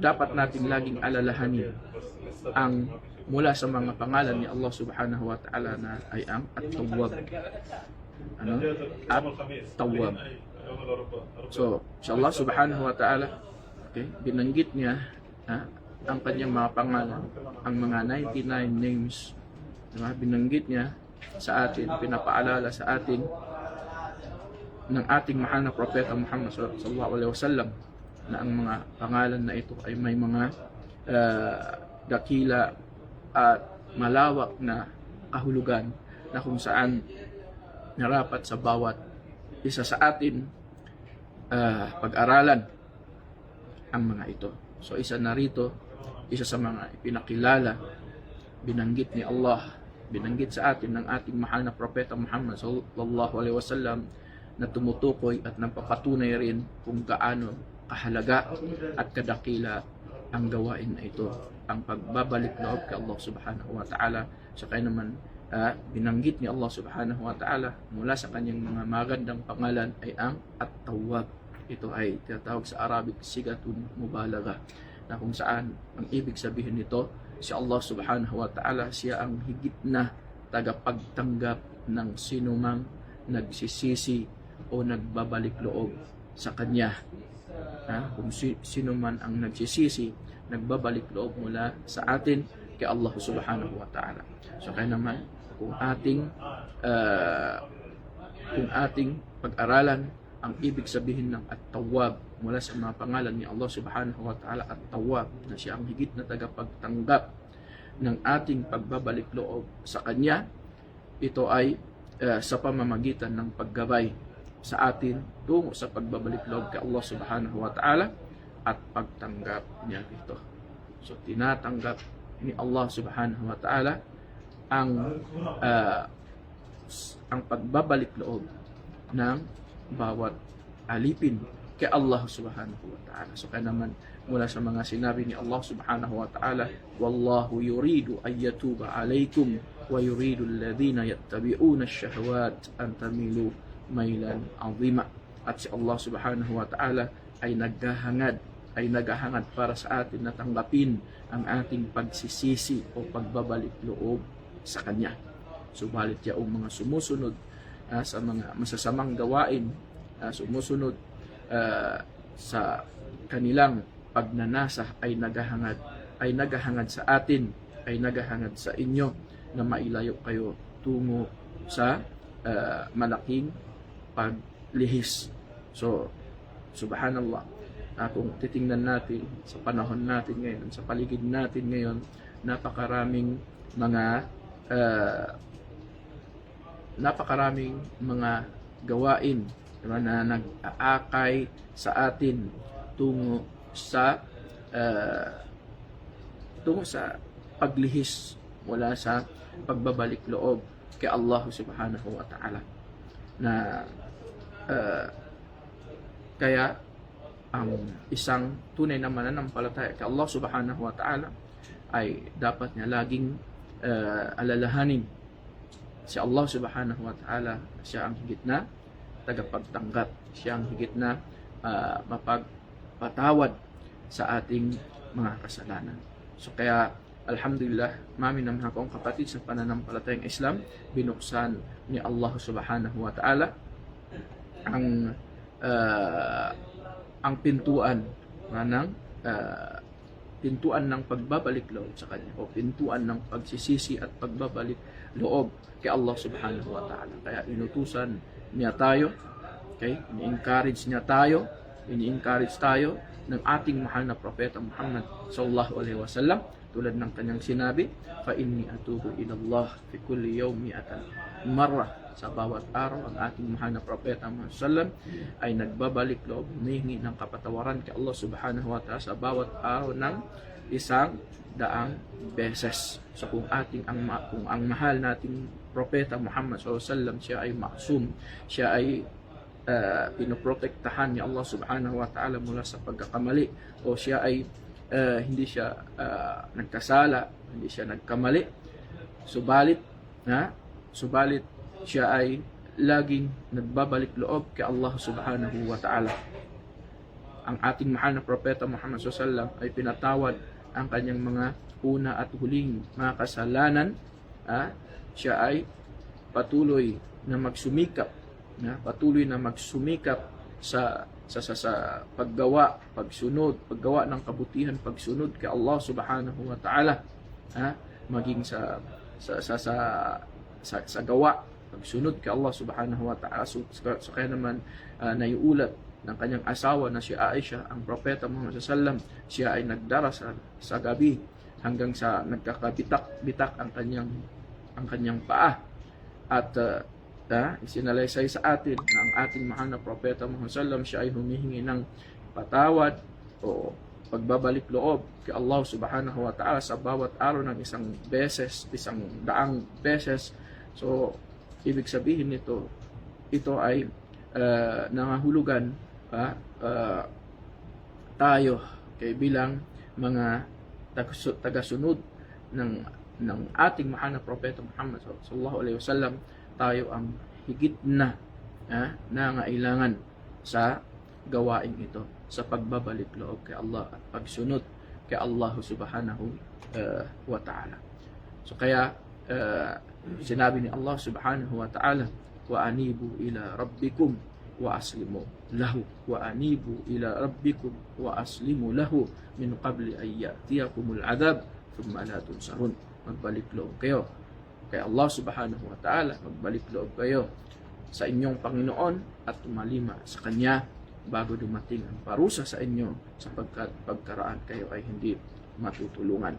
dapat nating laging alalahanin ang mula sa mga pangalan ni Allah subhanahu wa ta'ala na ay ang at-tawwab. Ano? At-tawwab. So, sa Allah subhanahu wa ta'ala, okay, binanggit niya ha, ang kanyang mga pangalan, ang mga 99 names. Diba? Binanggit niya sa atin, pinapaalala sa atin ng ating mahal na propeta Muhammad sallallahu alaihi wasallam na ang mga pangalan na ito ay may mga ah, dakila at malawak na kahulugan na kung saan narapat sa bawat isa sa atin ah, pag-aralan ang mga ito. So isa na rito, isa sa mga ipinakilala, binanggit ni Allah, binanggit sa atin ng ating mahal na propeta Muhammad sallallahu alaihi wasallam na tumutukoy at napapatunay rin kung gaano kahalaga at kadakila ang gawain na ito. Ang pagbabalik loob kay Allah subhanahu wa ta'ala. Sa kaya naman ah, binanggit ni Allah subhanahu wa ta'ala mula sa kanyang mga magandang pangalan ay ang at-tawwab. Ito ay tinatawag sa Arabic sigatun mubalaga na kung saan ang ibig sabihin nito si Allah subhanahu wa ta'ala siya ang higit na tagapagtanggap ng sinumang nagsisisi o nagbabalik loob sa kanya ha? kung si, sino man ang nagsisisi nagbabalik loob mula sa atin kay Allah subhanahu wa ta'ala so kaya naman kung ating ah, kung ating pag-aralan ang ibig sabihin ng at-tawwab mula sa mga pangalan ni Allah subhanahu wa ta'ala at-tawwab na siya ang higit na tagapagtanggap ng ating pagbabalik loob sa Kanya ito ay ah, sa pamamagitan ng paggabay sa atin tungo sa pagbabalik loob kay Allah subhanahu wa ta'ala at pagtanggap niya dito. So tinatanggap ni Allah subhanahu wa ta'ala ang s- ang pagbabalik loob ng bawat alipin kay Allah subhanahu wa ta'ala. So kaya naman mula sa mga sinabi ni Allah subhanahu wa ta'ala, Wallahu yuridu an yatuba alaykum wa yuridu alladhina yattabi'una ash-shahawat an tamilu mailan azima. At si Allah subhanahu wa ta'ala ay naghahangad ay naghahangad para sa atin na tanggapin ang ating pagsisisi o pagbabalik loob sa Kanya. Subalit yaong mga sumusunod ah, sa mga masasamang gawain, ah, sumusunod ah, sa kanilang pagnanasa ay naghahangad ay naghahangad sa atin ay naghahangad sa inyo na mailayo kayo tungo sa ah, malaking paglihis. So, subhanallah. Ah, kung titingnan natin sa panahon natin ngayon, sa paligid natin ngayon, napakaraming mga ah, napakaraming mga gawain diba, na nag-aakay sa atin tungo sa ah, tungo sa paglihis mula sa pagbabalik loob kay Allah subhanahu wa ta'ala na ah, kaya ang isang tunay na mananampalataya kay Allah subhanahu wa ta'ala ay dapat niya laging ah, alalahanin. Si Allah subhanahu wa ta'ala siya ang higit na tagapagtanggap. Siya ang higit na ah, mapagpatawad sa ating mga kasalanan. So kaya alhamdulillah mami ng mga kong kapatid sa pananampalatayang Islam binuksan ni Allah subhanahu wa ta'ala ang ah, ang pintuan nga ng ah, pintuan ng pagbabalik loob sa kanya o pintuan ng pagsisisi at pagbabalik loob kay Allah subhanahu wa ta'ala. Kaya inutusan niya tayo okay? Ini-encourage niya tayo ini-encourage tayo ng ating mahal na propeta Muhammad sallallahu alaihi wasallam tulad ng kanyang sinabi fa inni atubu ila Allah fi kulli yawmi atan marra. Sa bawat araw ang ating mahal na propeta Muhammad sallam ay nagbabalik loob humihingi ng kapatawaran kay Allah subhanahu wa ta'ala sa bawat araw ng isang daang beses. So kung ating ang kung ang mahal nating propeta Muhammad sallallahu alaihi wasallam siya ay maksum siya ay uh, pinoprotektahan ni Allah subhanahu wa ta'ala mula sa pagkakamali. O siya ay uh, hindi siya uh, nagkasala hindi siya nagkamali. Subalit na subalit siya ay laging nagbabalik loob kay Allah subhanahu wa ta'ala. Ang ating mahal na propeta Muhammad SAW ay pinatawad ang kanyang mga una at huling mga kasalanan, ah, siya ay patuloy na magsumikap, na patuloy na magsumikap sa sa sa, sa paggawa, pagsunod, paggawa ng kabutihan, pagsunod kay Allah Subhanahu wa Ta'ala, ah, maging sa sa sa sa, sa, sa gawa, pagsunod kay Allah Subhanahu wa Ta'ala. So, so, so kaya naman ah, naiulat ng kanyang asawa na si Aisha, ang propeta Muhammad sallam, siya ay nagdara sa, sa gabi hanggang sa nagkakabitak-bitak ang kanyang ang kanyang paa. At uh, uh, isinalaysay sa atin na ang ating mahal na propeta Muhammad sallam siya ay humihingi ng patawad o pagbabalik loob kay Allah subhanahu wa ta'ala sa bawat araw ng isang beses, isang daang beses. So, ibig sabihin nito, ito ay uh, nangahulugan ah, ah, tayo kay bilang mga tagasu- tagasunod ng ng ating mahal na propeta Muhammad sallallahu alaihi wasallam tayo ang higit na ah, nangailangan sa gawain ito sa pagbabalik loob kay Allah at pagsunod kay Allah subhanahu ah, wa ta'ala. So kaya ah, sinabi ni Allah subhanahu wa ta'ala wa anibu ila rabbikum wa aslimu lahu. Wa anibu ila rabbikum wa aslimu lahu min qabli ay ya'tiyakumul adab thumma la tunsarun. Magbalik loob kayo kay Allah subhanahu wa ta'ala magbalik loob kayo sa inyong Panginoon at tumalima sa Kanya bago dumating ang parusa sa inyo sapagkat pagkaraan kayo ay hindi matutulungan